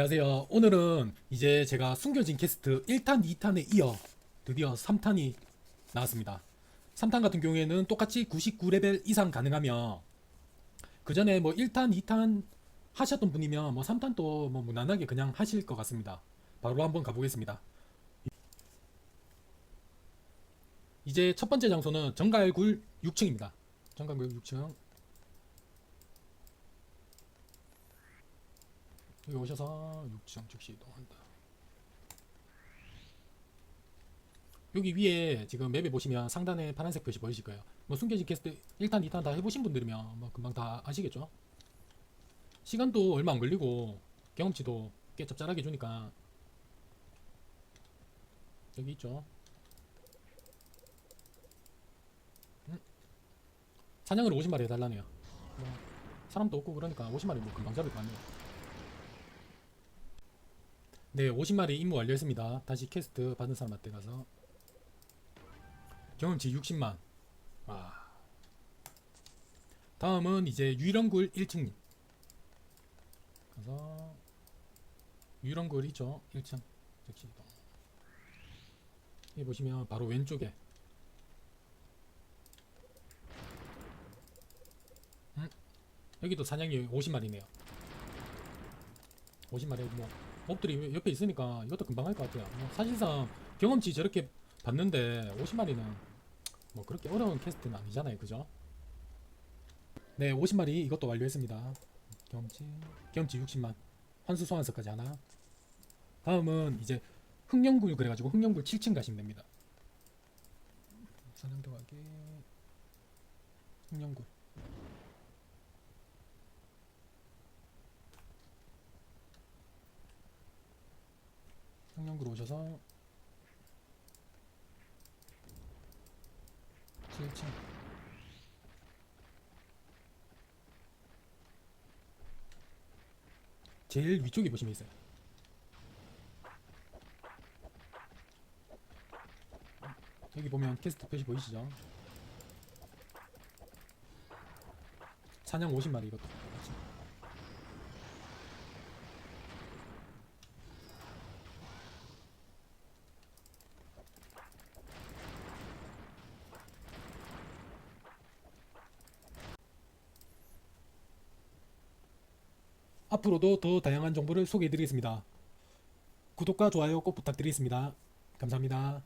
안녕하세요. 오늘은 이제 제가 숨겨진 캐스트 1탄, 2탄에 이어 드디어 3탄이 나왔습니다. 3탄 같은 경우에는 똑같이 99레벨 이상 가능하며 그 전에 뭐 1탄, 2탄 하셨던 분이면 뭐 3탄 또뭐 무난하게 그냥 하실 것 같습니다. 바로 한번 가보겠습니다. 이제 첫 번째 장소는 정갈굴 6층입니다. 정갈굴 6층. 여기 오셔서 6층 즉시 이동한다. 여기 위에 지금 맵에 보시면 상단에 파란색 표시 보이실 거예요. 뭐 숨겨진 캐스트 1탄, 2탄 다 해보신 분들이면 뭐 금방 다 아시겠죠? 시간도 얼마 안 걸리고 경험치도 꽤 짭짤하게 주니까 여기 있죠. 음? 사냥을 50마리 해달라네요. 뭐 사람도 없고 그러니까 50마리 뭐 금방 잡을 것 같네요. 네, 50마리 임무 완료했습니다. 다시 캐스트 받은 사람한테 가서 경험치 60만. 와. 다음은 이제 유령굴 1층. 가서 유령굴 있죠? 1층. 즉시 이동. 여기 보시면 바로 왼쪽에 음? 여기도 사냥이 50마리네요. 50마리 뭐 몹들이 옆에 있으니까 이것도 금방 할 것 같아요. 뭐 사실상 경험치 저렇게 받는데 50마리는 뭐 그렇게 어려운 캐스트는 아니잖아요, 그죠? 네, 50마리 이것도 완료했습니다. 경험치 경험치 60만 환수 소환서까지 하나. 다음은 이제 흑령굴 그래가지고 흑령굴 7층 가시면 됩니다. 사냥도 가기 흑령굴. 흑령굴 오셔서 7층 제일 위쪽에 보시면 있어요. 여기 보면 캐스트 표시 보이시죠? 사냥 50마리 이것도 같이. 앞으로도 더 다양한 정보를 소개해 드리겠습니다. 구독과 좋아요 꼭 부탁드리겠습니다. 감사합니다.